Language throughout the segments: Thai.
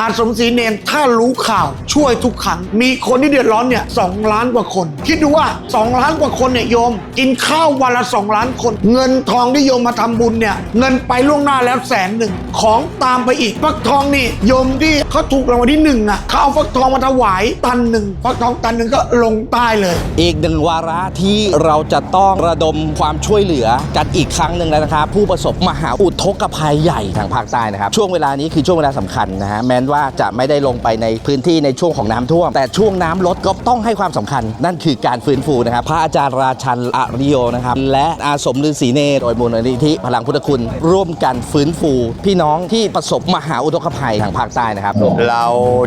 อาสมศรีเนนถ้ารู้ข่าวช่วยทุกครั้ง มีคนที่เดือดร้อนเนี่ยสองล้านกว่าคน คิดดูว่า 2 ล้านกว่าคนเนี่ยโยม กินข้าววันละ 2 ล้านคน เงินทองที่โยมมาทำบุญเนี่ย เงินไปล่วงหน้าแล้วแสนหนึ่งของตามไปอีกฟักทองนี่โยมที่เขาถูกรางวัลที่หนึ่งอะเขาเอาฟักทองมาถวายตันหนึ่งฟักทองตันหนึ่งก็ลงใต้เลย อีกหนึ่งวาระที่เราจะต้องระดมความช่วยเหลือกันอีกครั้งหนึ่งแล้วนะครับผู้ประสบมหาอุทกภัยใหญ่ทางภาคใต้นะครับช่วงเวลานี้คือช่วงเวลาสำคัญนะฮะแม้ว่าจะไม่ได้ลงไปในพื้นที่ในช่วงของน้ำท่วม แต่ช่วงน้ำลดก็ต้องให้ความสำคัญ นั่นคือการฟื้นฟูนะครับ พระอาจารย์ราชันอริโยนะครับ และอาสมฤาษีเนรโดยมูลนิธิพลังพุทธคุณ ร่วมกันฟื้นฟู พี่น้องที่ประสบมหาอุทกภัยทางภาคใต้นะครับ เรา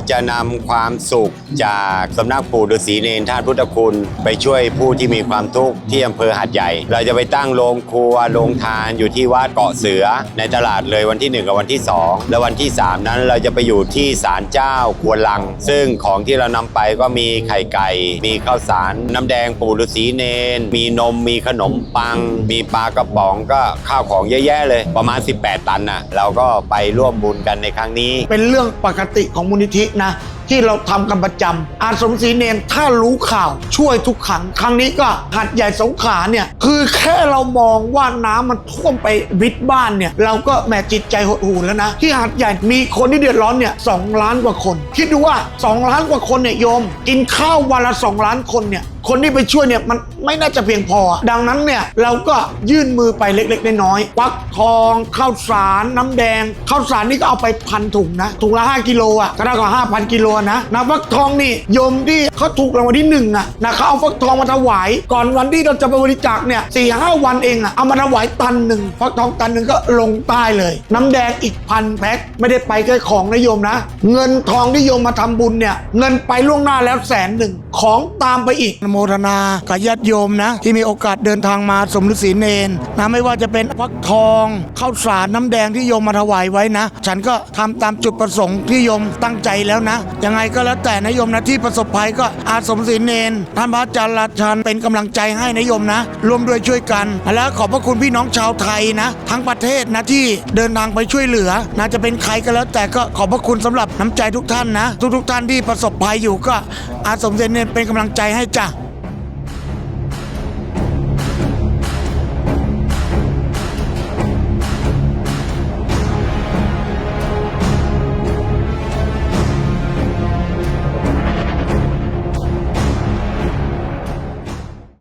จะนำความสุขจากสำนักปู่ฤาษีเนรท่านพุทธคุณ ไปช่วยผู้ที่มีความทุกข์ที่อำเภอหัดใหญ่ เราจะไปตั้งโรงครัวโรงทานอยู่ที่วัดเกาะเสือ ในตลาดเลยวันที่ 1 กับวันที่ 2 และวันที่ 3 นั้นเราจะไปอยู่ที่ศาลเจ้าควนลัง ซึ่งของที่เรานำไปก็มีไข่ไก่ มีข้าวสาร น้ำแดงปูฤาษีเนรมีนม มีขนมปัง มีปลากระป๋องก็ข้าวของเยอะแยะเลยประมาณ 18 ตันน่ะเราก็ไปร่วมบุญกันในครั้งนี้ เป็นเรื่องปกติของมูลนิธินะ ที่เราทำกันประจำอาสมศรีเนนถ้ารู้ข่าวช่วยทุกครั้งครั้งนี้ก็หัดใหญ่สงขาเนี่ยคือแค่เรามองว่าน้ำมันท่วมไปวิดบ้านเนี่ยเราก็แหมจิตใจหดหู่แล้วนะ ที่หัดใหญ่มีคนที่เดือดร้อนเนี่ยสองล้านกว่าคน คิดดูว่า 2 ล้านกว่าคนเนี่ยโยม กินข้าววันละ 2 ล้านคนเนี่ย คนที่ไปช่วยเนี่ยมันไม่น่าจะเพียงพอ ดังนั้นเนี่ยเราก็ยื่นมือไปเล็กๆน้อยๆควักทองข้าวสารน้ำแดงข้าวสารนี่ก็เอาไปพันถุงนะถุงละ5กิโลอะก็เท่ากับ5,000กิโลนะนะฟักทองนี่โยมที่เขาถูกรางวัลที่หนึ่งอะนะเขาเอาฟักทองมาถวาย ก่อนวันที่เราจะไปบริจาคเนี่ยสี่ห้าวันเองอะเอามาถวายตันหนึ่งฟักทองตันหนึ่งก็ลงใต้เลย น้ำแดงอีกพันแพ็คไม่ได้ไปแค่ของนะโยมนะ เงินทองที่โยมมาทำบุญเนี่ยเงินไปล่วงหน้าแล้วแสนหนึ่งของตามไปอีกโมทนากับญาติโยมนะ ที่มีโอกาสเดินทางมาสมฤาษีเนนนะไม่ว่าจะเป็นฟักทองข้าวสารน้ำแดงที่โยมมาถวายไว้นะ ฉันก็ทำตามจุดประสงค์ที่โยมตั้งใจแล้วนะ ยังไงก็แล้วแต่นะโยมนะที่ประสบภัยก็อาสมฤาษีเนนท่านพระอาจารย์ราชันเป็นกำลังใจให้นะโยมนะ ร่วมด้วยช่วยกัน และขอบพระคุณพี่น้องชาวไทยนะ ทั้งประเทศนะที่เดินทางไปช่วยเหลือนะจะเป็นใครก็แล้วแต่ก็ขอบพระคุณสำหรับน้ำใจทุกท่านนะ ทุกๆท่านที่ประสบภัยอยู่ก็อาสมฤาษีเนนเป็นกำลังใจให้จ้ะ